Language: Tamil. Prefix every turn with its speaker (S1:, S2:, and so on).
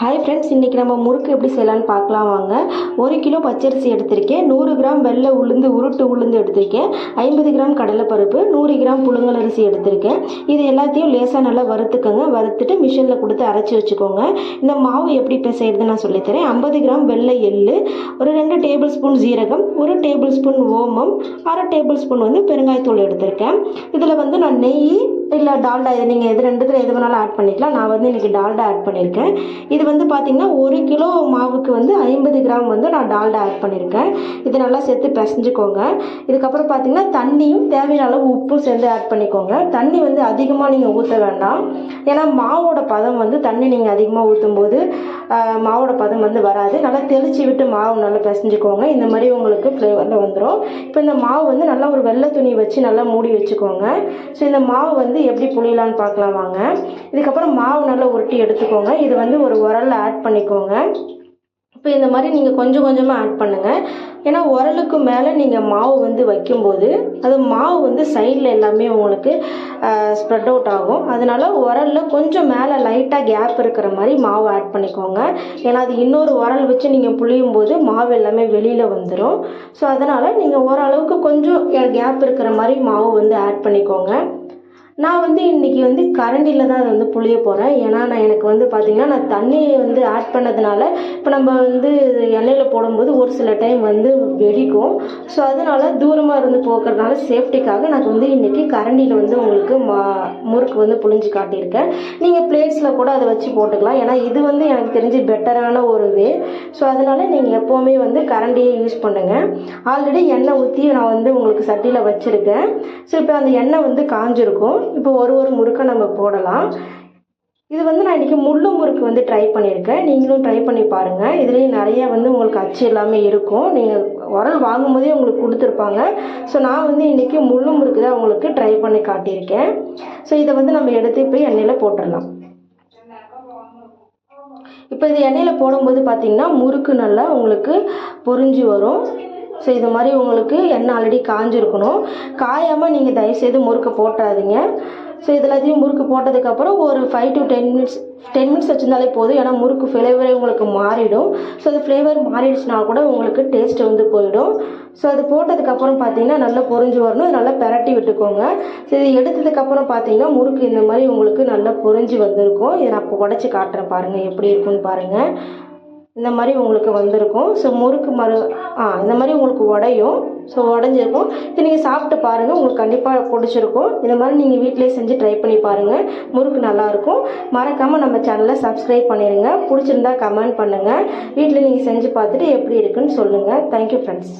S1: ஹாய் ஃப்ரெண்ட்ஸ் இன்றைக்கி நம்ம முறுக்கு எப்படி செய்யலான்னு பார்க்கலாம் வாங்க. ஒரு கிலோ பச்சரிசி எடுத்திருக்கேன். நூறு கிராம் வெள்ளை உளுந்து உருட்டு உளுந்து எடுத்திருக்கேன். ஐம்பது கிராம் கடலைப்பருப்பு நூறு கிராம் புழுங்கலரிசி எடுத்திருக்கேன். இது எல்லாத்தையும் லேசாக நல்லா வறுத்துக்கோங்க. வறுத்துட்டு மிஷினில் கொடுத்து அரைச்சி வச்சுக்கோங்க. இந்த மாவு எப்படி இப்போ செய்கிறது நான் சொல்லித்தரேன் ஐம்பது கிராம் வெள்ளை எள்ளு ஒரு ரெண்டு டேபிள் ஸ்பூன் ஜீரகம் ஒரு டேபிள் ஸ்பூன் ஓமம் அரை டேபிள் ஸ்பூன் வந்து பெருங்காயத்தூள் எடுத்திருக்கேன். இதில் வந்து நான் நெய் இல்லை டால்டா இது நீங்கள் எது ரெண்டுத்தில் எது வேணாலும் ஆட் பண்ணிக்கலாம். நான் வந்து இன்றைக்கி டால்டா ஆட் பண்ணியிருக்கேன். இது வந்து பார்த்திங்கன்னா ஒரு கிலோ மாவுக்கு வந்து ஐம்பது கிராம் வந்து நான் டால்டா ஆட் பண்ணியிருக்கேன் இது நல்லா சேர்த்து பிசைஞ்சுக்கோங்க. இதுக்கப்புறம் பார்த்திங்கன்னா தண்ணியும் தேவையான அளவு உப்பும் சேர்ந்து ஆட் பண்ணிக்கோங்க. தண்ணி வந்து அதிகமாக நீங்கள் ஊற்ற வேண்டாம். ஏன்னா மாவோட பதம் வந்து தண்ணி நீங்கள் அதிகமாக ஊற்றும் போது மாவோட பதம் வந்து வராது. நல்லா தெளிச்சு விட்டு மாவு நல்லா பிசைஞ்சுக்கோங்க. இந்த மாதிரி உங்களுக்கு ஃப்ளேவரில் வந்துடும் இப்போ இந்த மாவு வந்து நல்லா ஒரு வெள்ளை துணி வச்சு நல்லா மூடி வச்சுக்கோங்க. ஸோ இந்த மாவு வந்து எப்படி புளியலான்னு பார்க்கலாம் வாங்க. இதுக்கப்புறம் மாவு நல்லா உருட்டி எடுத்துக்கோங்க. இது வந்து ஒரு உரல் ஆட் பண்ணிக்கோங்க. இப்போ இந்த மாதிரி நீங்கள் கொஞ்சம் கொஞ்சமாக ஆட் பண்ணுங்கள் ஏன்னா உரலுக்கு மேலே நீங்கள் மாவு வந்து வைக்கும்போது அது மாவு வந்து சைடில் எல்லாமே உங்களுக்கு ஸ்ப்ரெட் அவுட் ஆகும். அதனால் உரலில் கொஞ்சம் மேலே லைட்டாக கேப் இருக்கிற மாதிரி மாவு ஆட் பண்ணிக்கோங்க. ஏன்னா அது இன்னொரு உரல் வச்சு நீங்கள் புளியும் போது மாவு எல்லாமே வெளியில் வந்துடும் ஸோ அதனால் நீங்கள் ஓரளவுக்கு கொஞ்சம் கேப் இருக்கிற மாதிரி மாவு வந்து ஆட் பண்ணிக்கோங்க. நான் வந்து இன்றைக்கி வந்து கரண்டியில் தான் அதை வந்து புளிய போகிறேன் ஏன்னா நான் எனக்கு வந்து பார்த்திங்கன்னா நான் தண்ணியை வந்து ஆட் பண்ணதுனால இப்போ நம்ம வந்து எண்ணெயில் போடும்போது ஒரு சில டைம் வந்து வெடிக்கும். ஸோ அதனால தூரமாக இருந்து போக்குறதுனால சேஃப்டிக்காக நான் வந்து இன்றைக்கி கரண்டியில் வந்து உங்களுக்கு மா முறுக்கு வந்து புளிஞ்சு காட்டியிருக்கேன். நீங்கள் பிளேட்ஸில் கூட அதை வச்சு போட்டுக்கலாம். ஏன்னா இது வந்து எனக்கு தெரிஞ்சு பெட்டரான ஒரு வே ஸோ அதனால் நீங்கள் எப்போவுமே வந்து கரண்டியை யூஸ் பண்ணுங்கள் ஆல்ரெடி எண்ணெய் ஊற்றி நான் வந்து உங்களுக்கு சட்டியில் வச்சுருக்கேன். ஸோ இப்போ அந்த எண்ணெய் வந்து காஞ்சிருக்கும். இப்போ ஒரு ஒரு முறுக்கை நம்ம போடலாம். இது வந்து நான் இன்றைக்கி முள்ளு முறுக்கு வந்து ட்ரை பண்ணியிருக்கேன். நீங்களும் ட்ரை பண்ணி பாருங்கள் இதுலேயும் நிறைய வந்து உங்களுக்கு அச்சு எல்லாமே இருக்கும். நீங்கள் உரல் வாங்கும் போதே உங்களுக்கு கொடுத்துருப்பாங்க. ஸோ நான் வந்து இன்றைக்கி முள்ளு முறுக்கு தான் உங்களுக்கு ட்ரை பண்ணி காட்டியிருக்கேன். ஸோ இதை வந்து நம்ம எடுத்து போய் எண்ணெயில் போட்டுடலாம். இப்போ இது எண்ணெயில் போடும்போது பார்த்திங்கன்னா முறுக்கு நல்லா உங்களுக்கு பொரிஞ்சு வரும். ஸோ இது மாதிரி உங்களுக்கு எண்ணெய் ஆல்ரெடி காஞ்சிருக்கணும். காயாமல் நீங்கள் தயவுசெய்து முறுக்கை போட்டுறாதீங்க ஸோ இது எல்லாத்தையும் முறுக்கு போட்டதுக்கப்புறம் ஒரு five to ten minutes ten minutes வச்சிருந்தாலே போதும். ஏன்னா முறுக்கு ஃப்ளேவரே உங்களுக்கு மாறிடும். ஸோ அது ஃப்ளேவர் மாறிடுச்சுனா கூட உங்களுக்கு டேஸ்ட் வந்து போயிடும். ஸோ அது போட்டதுக்கப்புறம் பார்த்தீங்கன்னா நல்லா பொறிஞ்சு வரணும். நல்லா பெரட்டி விட்டுக்கோங்க. ஸோ இது எடுத்ததுக்கப்புறம் பார்த்தீங்கன்னா முறுக்கு இந்த மாதிரி உங்களுக்கு நல்லா பொரிஞ்சு வந்திருக்கும். இதை நான் இப்போ உடச்சி காட்டுறேன் பாருங்கள் எப்படி இருக்குன்னு பாருங்கள் இந்த மாதிரி உங்களுக்கு வந்திருக்கும். ஸோ முறுக்கு மறு ஆ இந்த மாதிரி உங்களுக்கு உடையும் ஸோ உடஞ்சிருக்கும் இது நீங்கள் சாப்பிட்டு பாருங்கள் உங்களுக்கு கண்டிப்பாக பிடிச்சிருக்கும். இந்த மாதிரி நீங்கள் வீட்டிலே செஞ்சு ட்ரை பண்ணி பாருங்கள் முறுக்கு நல்லாயிருக்கும். மறக்காமல் நம்ம சேனலை சப்ஸ்கிரைப் பண்ணிடுங்க பிடிச்சிருந்தா கமெண்ட் பண்ணுங்கள் வீட்டில் நீங்கள் செஞ்சு பார்த்துட்டு எப்படி இருக்குன்னு சொல்லுங்கள் தேங்க்யூ ஃப்ரெண்ட்ஸ்